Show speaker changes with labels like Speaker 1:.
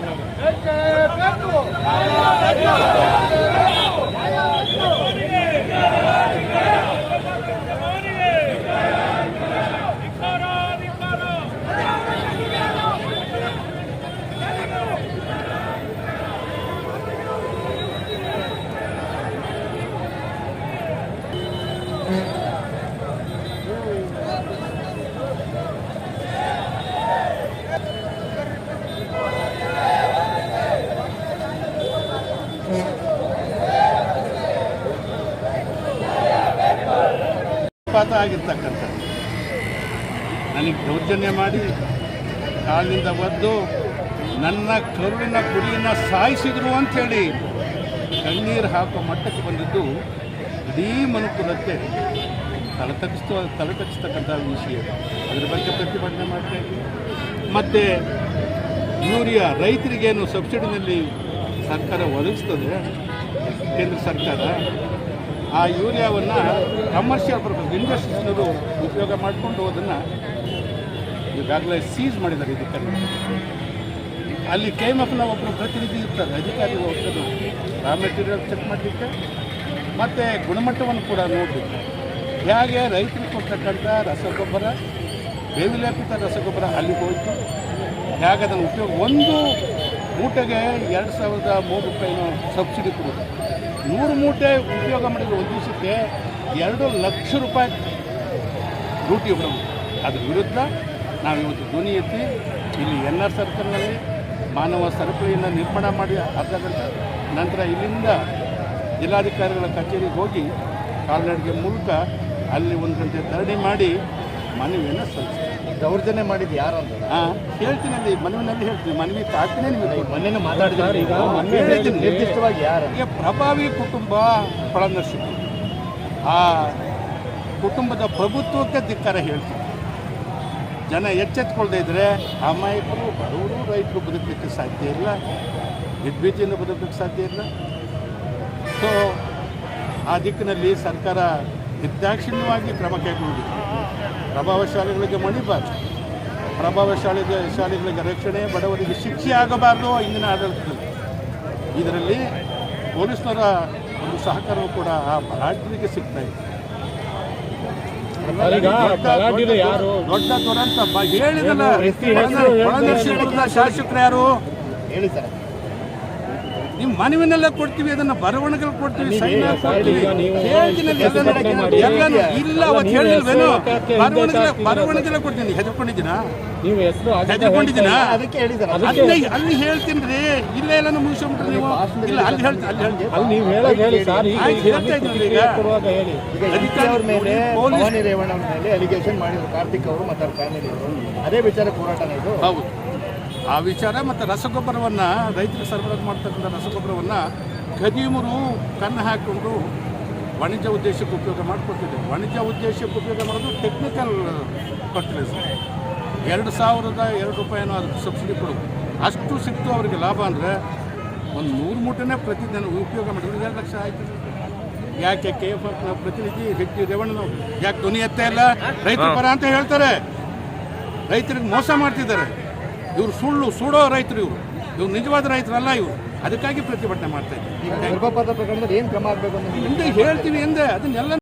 Speaker 1: ¡Echa, Pedro! ¡Echa, Pedro! ಪಾತ ಆಗಿರ್ತಕ್ಕಂಥ ನನಗೆ ದೌರ್ಜನ್ಯ ಮಾಡಿ ಕಾಲಿನಿಂದ ಒದ್ದು ನನ್ನ ಕರುಳಿನ ಕುಡಿಯನ್ನ ಸಾಯಿಸಿದ್ರು ಅಂಥೇಳಿ ಕಣ್ಣೀರು ಹಾಕೋ ಮಟ್ಟಕ್ಕೆ ಬಂದಿದ್ದು ಇಡೀ ಮನುಕುಲಕ್ಕೆ ತಲೆ ತಗ್ಗಿಸ್ತೋ ತಲೆ ತಗ್ಗಿಸ್ತಕ್ಕಂಥ ವಿಷಯ. ಅದ್ರ ಬಗ್ಗೆ ಪ್ರತಿಭಟನೆ ಮಾಡ್ತಾ ಇದ್ದೀವಿ ಮತ್ತು ಯೂರಿಯಾ ರೈತರಿಗೇನು ಸಬ್ಸಿಡಿನಲ್ಲಿ ಸರ್ಕಾರ ಒದಗಿಸ್ತದೆ? ಕೇಂದ್ರ ಸರ್ಕಾರ ಆ ಯೂರಿಯಾವನ್ನು ಕಮರ್ಷಿಯಲ್ ಪರ್ಪಸ್ ಇಂಡಸ್ಟ್ರೀಸ್ನವರು ಉಪಯೋಗ ಮಾಡಿಕೊಂಡು ಅದನ್ನು ಈಗಾಗಲೇ ಸೀಸ್ ಮಾಡಿದ್ದಾರೆ ಇದಕ್ಕೆ ಅಲ್ಲಿ ಕೆ ಎಂ ಎಫ್ನ ಒಬ್ಬರು ಪ್ರತಿನಿಧಿ ಇರ್ತಾರೆ, ಅಧಿಕಾರಿ ಹೋಗ್ತದೆ ರಾ ಮೆಟೀರಿಯಲ್ ಚೆಕ್ ಮಾಡಲಿಕ್ಕೆ. ಮತ್ತು ಗುಣಮಟ್ಟವನ್ನು ಕೂಡ ನೋಡಬೇಕು. ಹೇಗೆ ರೈತರಿಗೆ ಕೊಡ್ತಕ್ಕಂಥ ರಸಗೊಬ್ಬರ ಬೇವಿಲೇಪಿತ ರಸಗೊಬ್ಬರ ಅಲ್ಲಿಗೆ ಹೋಯಿತು. ಹೇಗೆ ಅದನ್ನು ಉಪಯೋಗ ಒಂದು ಊಟಗೆ ಎರಡು ಸಾವಿರದ ಮೂರು ರೂಪಾಯಿನೂ ಸಬ್ಸಿಡಿ ಕೊಡೋದು. ನೂರು ಮೂಟೆ ಉಪಯೋಗ ಮಾಡಿದ್ರೆ ಒಂದು ದಿವಸಕ್ಕೆ ಎರಡು ಲಕ್ಷ ರೂಪಾಯಿ ಡ್ಯೂಟಿ ಬಿಡೋದು ಅದ್ರ ವಿರುದ್ಧ ನಾವು ಇವತ್ತು ಧ್ವನಿ ಎತ್ತಿ ಇಲ್ಲಿ ಎನ್ ಆರ್ ಸರ್ಕಲ್ನಲ್ಲಿ ಮಾನವ ಸರಪಳಿಯನ್ನು ನಿರ್ಮಾಣ ಮಾಡಿ ಅರ್ಧ ಗಂಟೆ ನಂತರ ಇಲ್ಲಿಂದ ಜಿಲ್ಲಾಧಿಕಾರಿಗಳ ಕಚೇರಿಗೆ ಹೋಗಿ ಕಾಲ್ನಡಿಗೆ ಮೂಲಕ ಅಲ್ಲಿ ಒಂದು ಗಂಟೆ ಧರಣಿ ಮಾಡಿ ಮನವಿಯನ್ನು ಸಲ್ಲಿಸ್ತೀವಿ
Speaker 2: ದೌರ್ಜನ್ಯ ಮಾಡಿದ್ದು ಯಾರು ಅಂತ?
Speaker 1: ಹಾಂ ಹೇಳ್ತೀನಿ ಅಲ್ಲಿ ಮನವಿನಲ್ಲಿ ಹೇಳ್ತೀನಿ. ಮನವಿ ತಾಕಿನೇ ನಿಮಗೆ
Speaker 2: ಮೊನ್ನೆ ಮಾತಾಡಿದ್ರೆ ಈಗ ಮೊನ್ನೆ ನಿರ್ದಿಷ್ಟವಾಗಿ ಯಾರು?
Speaker 1: ಈಗ ಪ್ರಭಾವಿ ಕುಟುಂಬ ಫಲದರ್ಶಕ ಆ ಕುಟುಂಬದ ಪ್ರಭುತ್ವಕ್ಕೆ ಧಿಕ್ಕಾರ ಹೇಳ್ತೀನಿ. ಜನ ಎಚ್ಚೆತ್ಕೊಳ್ದೇ ಇದ್ದರೆ ಅಮಾಯಕರು ಬಡವರು ರೈತರು ಬದುಕಲಿಕ್ಕೆ ಸಾಧ್ಯ ಇಲ್ಲ. ನಿರ್ಭೀತಿಯಿಂದ ಬದುಕಲಿಕ್ಕೆ ಸಾಧ್ಯ ಇಲ್ಲ. ಸೊ ಆ ದಿಕ್ಕಿನಲ್ಲಿ ಸರ್ಕಾರ ನಿರ್ದಾಕ್ಷಿಣ್ಯವಾಗಿ ಕ್ರಮ ಕೈಗೊಂಡಿದೆ. ಪ್ರಭಾವಶಾಲಿಗಳಿಗೆ ಮಣಿಬಾರ್ದು. ಪ್ರಭಾವಶಾಲಿಗೆ ಶಾಲೆಗಳಿಗೆ ರಕ್ಷಣೆ ಬಡವರಿಗೆ ಶಿಕ್ಷೆ ಆಗಬಾರ್ದು ಇಂದಿನ ಆಡಳಿತದಲ್ಲಿ. ಇದರಲ್ಲಿ ಪೊಲೀಸರ ಒಂದು ಸಹಕಾರವು ಕೂಡ ಆ ಬಲಾಢ್ಯರಿಗೆ ಸಿಗ್ತಾ ಇದೆ. ದೊಡ್ಡ ದುರಂತ ಬ- ಹೇಳಿದಲ್ಲ. ಶಾಸಕರು ಯಾರು?
Speaker 2: ಹೇಳಿ ಸರ್.
Speaker 1: ನಿಮ್ಮ ಮನವಿನಲ್ಲೇ ಕೊಡ್ತೀವಿ ಅದನ್ನ ಬರವಣಿಗೆಗಳು ಕೊಡ್ತೀವಿ
Speaker 3: ನೀವು
Speaker 1: ಸೈನ್ ಕೊಡ್ತೀವಿ.
Speaker 3: ಈಗ ನೀವು
Speaker 1: ಹೇಳ್ತೀನಿ ಅದನ್ನ
Speaker 3: ಪ್ರತಿಭಟನೆ ಮಾಡಿ.
Speaker 1: ಎಲ್ಲಾನು ಇಲ್ಲ ಅವತ್ತು
Speaker 3: ನೀವು
Speaker 1: ಹೇಳಿಲ್ವೇನು? ಬರವಣಿಗೆ ಬರವಣಿಗೆಲ್ಲ ಕೊಡ್ತೀನಿ. ಹೆದರ್ಕೊಂಡಿದ್ದೀನಾ
Speaker 3: ನೀವು
Speaker 1: ಹೆದರ್ಕೊಂಡಿದ್ದೀನಾ ಅಲ್ಲಿ ಅಲ್ಲಿ ಹೇಳ್ತೀನಿ ರೀ. ಇಲ್ಲ ಎಲ್ಲ ಮುಗಿಸ್ಕೊಂಡ್ಬಿಟ್ರೆ ನೀವು. ಇಲ್ಲ ಅಲ್ಲಿ ಹೇಳ್ತೀನಿ ಅಲ್ಲಿ ಹೇಳ್ತೀನಿ.
Speaker 3: ನೀವು
Speaker 2: ರೇವಣ್ಣ ಮೇಲೆ ಅಲಿಗೇಷನ್ ಮಾಡಿದ್ರು ಕಾರ್ತಿಕ್ ಅವರು ಅವರು ಅದೇ ವಿಚಾರ ಹೋರಾಟನೇ ಇದು
Speaker 1: ಹೌದು. ಆ ವಿಚಾರ ಮತ್ತು ರಸಗೊಬ್ಬರವನ್ನು ರೈತರಿಗೆ ಸರಬರಾಜು ಮಾಡ್ತಕ್ಕಂಥ ರಸಗೊಬ್ಬರವನ್ನು ಖದೀಮರು ಕಣ್ಣು ಹಾಕ್ಕೊಂಡು ವಾಣಿಜ್ಯ ಉದ್ದೇಶಕ್ಕೆ ಉಪಯೋಗ ಮಾಡಿಕೊಡ್ತಿದ್ದಾರೆ ವಾಣಿಜ್ಯ ಉದ್ದೇಶಕ್ಕೆ ಉಪಯೋಗ ಮಾಡೋದು ಟೆಕ್ನಿಕಲ್ ಫರ್ಟಿಲೈಸರ್ ಎರಡು ಸಾವಿರದ ಎರಡು ರೂಪಾಯಿನೂ ಅದಕ್ಕೆ ಸಬ್ಸಿಡಿ ಕೊಡೋದು. ಅಷ್ಟು ಸಿಕ್ತು ಅವರಿಗೆ ಲಾಭ ಅಂದರೆ ಒಂದು ನೂರು ಮೂಟೆನೇ ಪ್ರತಿದಿನ ಉಪಯೋಗ ಮಾಡಿದ್ರೆ ಎರಡು ಲಕ್ಷ ಆಯಿತು. ಯಾಕೆ ಕೆ ಎಫ್ ಎಫ್ನ ಪ್ರತಿನಿಧಿ ಹೆಚ್ ರೇವಣ್ಣ ಯಾಕೆ ಧ್ವನಿ ಎತ್ತೇ ಇಲ್ಲ? ರೈತರ ಪರ ಅಂತ ಹೇಳ್ತಾರೆ. ರೈತರಿಗೆ ಮೋಸ ಮಾಡ್ತಿದ್ದಾರೆ. ಇವರು ಸುಳ್ಳು ಸುಡೋ ರೈತರು ಇವರು. ಇವ್ರು ನಿಜವಾದ ರೈತರಲ್ಲ ಇವರು. ಅದಕ್ಕಾಗಿ ಪ್ರತಿಭಟನೆ ಮಾಡ್ತಾ
Speaker 2: ಗರ್ಭಪಾತ ಪ್ರಕರಣದಲ್ಲಿ ಏನು ಕ್ರಮ ಆಗಬೇಕು
Speaker 1: ಹಿಂದೆ ಹೇಳ್ತೀವಿ ಎಂದೆ ಅದನ್ನೆಲ್ಲ